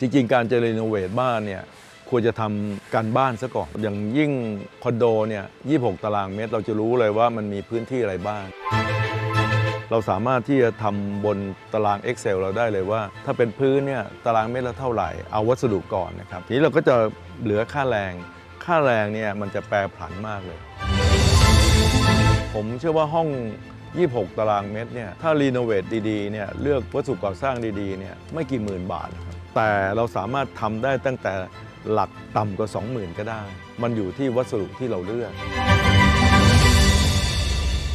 จริง ๆ การจะรีโนเวทบ้านเนี่ยควรจะทำการบ้านซะก่อน อย่างยิ่งคอนโดเนี่ย26 ตารางเมตร เราจะรู้เลยว่ามันมีพื้นที่อะไรบ้าง เราสามารถที่จะทำบนตาราง Excel เราได้เลยว่า ถ้าเป็นพื้นเนี่ยตารางเมตรละเท่าไหร่ เอาวัสดุก่อนนะครับ ทีนี้เราก็จะเหลือค่าแรง ค่าแรงเนี่ยมันจะแปรผันมากเลย ผมเชื่อว่าห้อง 26 ตารางเมตรเนี่ย ถ้ารีโนเวทดีๆ เนี่ย เลือกวัสดุก่อสร้างดีๆ เนี่ย ไม่กี่หมื่นบาทครับ แต่เราสามารถทำได้ตั้งแต่หลักต่ำกว่า 20,000 ก็ได้ มันอยู่ที่วัสดุที่เราเลือก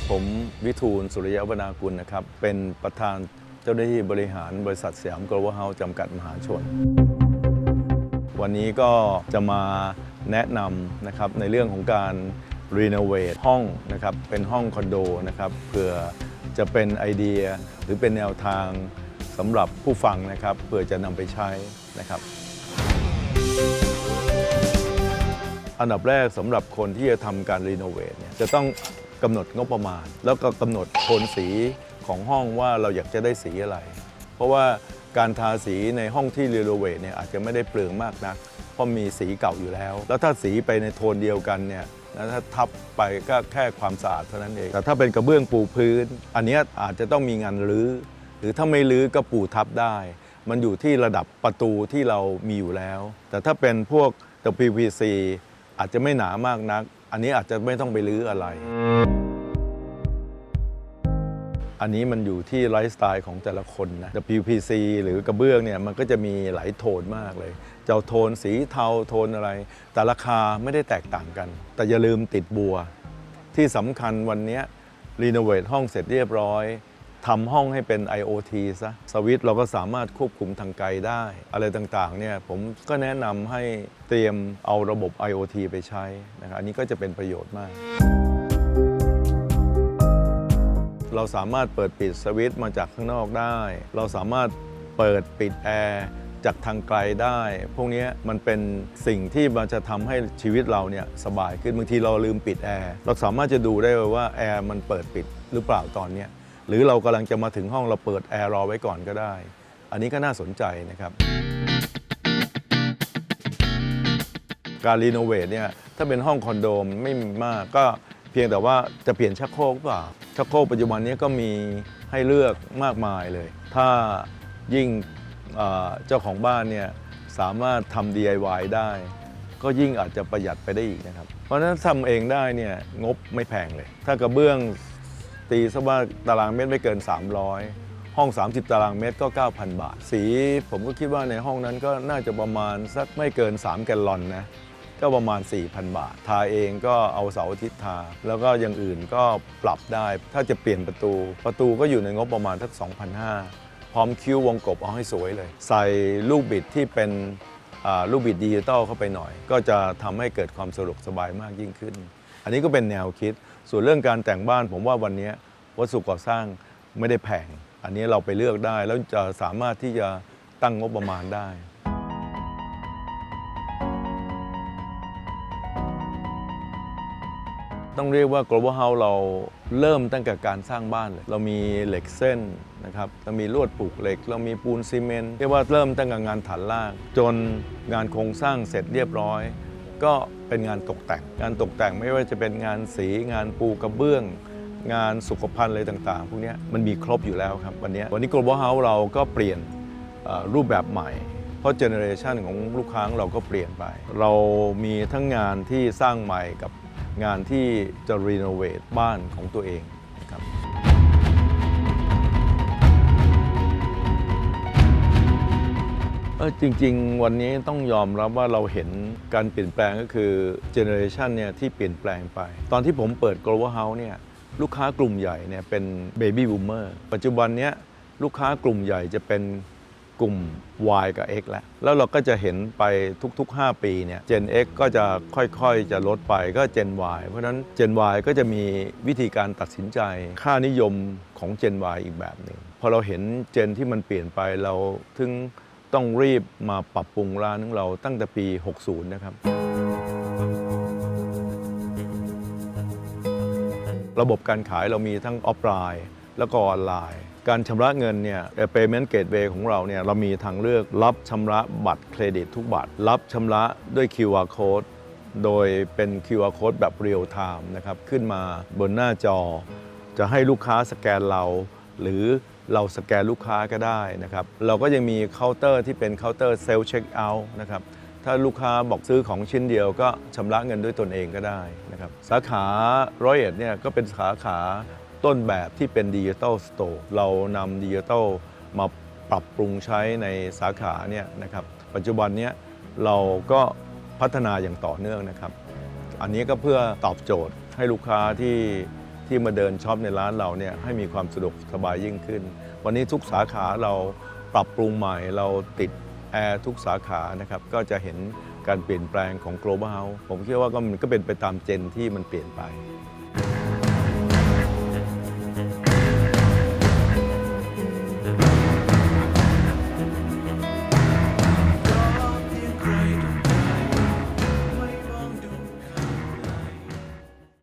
ผมวิทูลสุริยะวนากุลนะครับ เป็นประธานเจ้าหน้าที่บริหารบริษัทสยามกลวเฮาจำกัดมหาชน วันนี้ก็จะมาแนะนำนะครับในเรื่องของการรีโนเวทห้องนะครับเป็นห้องคอนโดนะครับเพื่อจะเป็นไอเดียหรือเป็นแนวทาง สำหรับผู้ฟังนะครับเพื่อจะนำไปใช้นะครับ อันดับแรกสำหรับคนที่จะทำการรีโนเวทเนี่ยจะต้องกำหนดงบประมาณ แล้วก็กำหนดโทนสีของห้องว่าเราอยากจะได้สีอะไร เพราะว่าการทาสีในห้องที่รีโนเวทเนี่ยอาจจะไม่ได้เปลืองมากนัก เพราะมีสีเก่าอยู่แล้ว แล้วถ้าสีไปในโทนเดียวกันเนี่ยแล้วถ้าทับไปก็แค่ความสะอาดเท่านั้นเอง แต่ถ้าเป็นกระเบื้องปูพื้น อันนี้อาจจะต้องมีงานรื้อ หรือถ้าไม่รื้อก็ปูทับได้ มันอยู่ที่ระดับประตูที่เรามีอยู่แล้ว แต่ถ้าเป็นพวก WPC อาจจะไม่หนามากนัก อันนี้อาจจะไม่ต้องไปรื้ออะไร อันนี้มันอยู่ที่ไลฟ์สไตล์ของแต่ละคนนะ WPC หรือกระเบื้องเนี่ยมันก็จะมีหลายโทนมากเลย เจ้าโทนสีเทาโทนอะไร แต่ราคาไม่ได้แตกต่างกัน แต่อย่าลืมติดบัว ที่สำคัญวันนี้รีโนเวทห้องเสร็จเรียบร้อย ทำห้องให้เป็น IoT ซะสวิตช์เราก็สามารถควบคุมทางไกลได้ อะไรต่างๆเนี่ยผมก็แนะนำให้เตรียมเอาระบบ IoT ไปใช้นะครับอันนี้ก็จะเป็นประโยชน์มาก เราสามารถเปิดปิดสวิตช์มาจากข้างนอกได้ เราสามารถเปิดปิดแอร์จากทางไกลได้ พวกนี้มันเป็นสิ่งที่มันจะทำให้ชีวิตเราเนี่ยสบายขึ้นบางทีเราลืมปิดแอร์ เราสามารถจะดูได้ว่าแอร์มันเปิดปิดหรือเปล่าตอนเนี้ย หรือเรากำลังจะมาถึงห้องเราเปิดแอร์รอไว้ก่อนก็ได้ อันนี้ก็น่าสนใจนะครับ การรีโนเวทเนี่ยถ้าเป็นห้องคอนโดมไม่มากก็เพียงแต่ว่าจะเปลี่ยนชักโครกเปล่าชักโครกปัจจุบันนี้ก็มีให้เลือกมากมายเลย ถ้ายิ่งเอ่อเจ้าของบ้านเนี่ยสามารถทำ DIY ได้ ก็ยิ่งอาจจะประหยัดไปได้อีกนะครับ เพราะฉะนั้นทำเองได้เนี่ยงบไม่แพงเลย ถ้ากระเบื้อง ตีซะว่าตารางเมตรไม่เกิน 300 ห้อง 30 ตารางเมตรก็ 9,000 บาท สีผมก็คิดว่าในห้องนั้นก็น่าจะประมาณสักไม่เกิน 3 แกลลอนนะก็ประมาณ 4,000 บาท ทาเองก็เอาเสาอาทิตย์ทา แล้วก็อย่างอื่นก็ปรับได้ ถ้าจะเปลี่ยนประตู ประตูก็อยู่ในงบประมาณสัก2,500 พร้อมคิ้ววงกบเอาให้สวยเลย ใส่ลูกบิดที่เป็นลูกบิดดิจิตอลเข้าไปหน่อย ก็จะทำให้เกิดความสะดวกสบายมากยิ่งขึ้น อันนี้ก็เป็นแนวคิด ส่วนเรื่องการแต่งบ้านผมว่าวันนี้วัสดุก่อสร้างไม่ได้แพง อันนี้เราไปเลือกได้ แล้วจะสามารถที่จะตั้งงบประมาณได้ ต้องเรียกว่า global house เราเริ่มตั้งแต่การสร้างบ้านเลย เรามีเหล็กเส้นนะครับ เรามีลวดปลูกเหล็ก เรามีปูนซีเมนต์ เรียกว่าเริ่มตั้งแต่งานฐานล่างจนงานโครงสร้างเสร็จเรียบร้อย ก็เป็นงานตกแต่ง งานตกแต่งไม่ว่าจะเป็นงานสีงานปูกระเบื้อง งานสุขภัณฑ์อะไรต่างๆ พวกนี้มันมีครบอยู่แล้วครับวันนี้วันนี้ global house เราก็เปลี่ยนรูปแบบใหม่ เพราะเจเนอเรชันของลูกค้าเราก็เปลี่ยนไป เรามีทั้งงานที่สร้างใหม่กับงานที่จะรีโนเวทบ้านของตัวเอง จริง ๆ วันนี้ต้องยอมรับว่าเราเห็นการเปลี่ยนแปลงก็คือเจเนอเรชันเนี่ยที่เปลี่ยนแปลงไป ตอนที่ผมเปิด global house เนี่ยลูกค้ากลุ่มใหญ่เนี่ยเป็น baby boomer ปัจจุบันเนี้ยลูกค้ากลุ่มใหญ่จะเป็นกลุ่ม Y กับ X แล้ว แล้วเราก็จะเห็นไปทุก ๆ 5 ปีเนี่ย Gen X ก็จะค่อยๆ จะลดไปก็ Gen Y เพราะฉะนั้น Gen Y ก็จะมีวิธีการตัดสินใจ ค่านิยมของ Gen Y อีกแบบหนึ่งพอเราเห็นเจนที่มันเปลี่ยนไปเราถึง ต้องรีบมาปรับปรุงร้านของเราตั้งแต่ปี 60 นะครับ ระบบการขายเรามีทั้งออฟไลน์ แล้วก็ออนไลน์ การชำระเงินเนี่ย payment gateway ของเราเนี่ยเรามีทางเลือกรับชำระบัตรเครดิตทุกบัตร รับชำระด้วย QR code โดยเป็น QR code แบบ real time นะครับ ขึ้นมาบนหน้าจอ จะให้ลูกค้าสแกนเรา หรือ เราสแกนลูกค้าก็ได้นะครับ เราก็ยังมีเคาน์เตอร์ที่เป็นเคาน์เตอร์เซล f ์เช็คเอาท์นะครับ ถ้าลูกค้าบอกซื้อของชิ้นเดียวก็ชำระเงินด้วยตนเองก็ได้นะครับ สาขาร้อยเอ็ดเนี่ยก็เป็นสาขาต้นแบบที่เป็นดิจิตอลสโตร์เรานำดิจิตอลมาปรับปรุงใช้ในสาขาเนี่ยนะครับ ปัจจุบันเนี้ยเราก็พัฒนาอย่างต่อเนื่องนะครับ อันนี้ก็เพื่อตอบโจทย์ให้ลูกค้าที่ ที่มาเดินช็อปในร้านเราเนี่ยให้มีความสะดวกสบายยิ่งขึ้น วันนี้ทุกสาขาเราปรับปรุงใหม่เราติดแอร์ทุกสาขานะครับก็จะเห็นการเปลี่ยนแปลงของ global house ผมคิดว่าก็มันก็เป็นไปตามเจนที่มันเปลี่ยนไป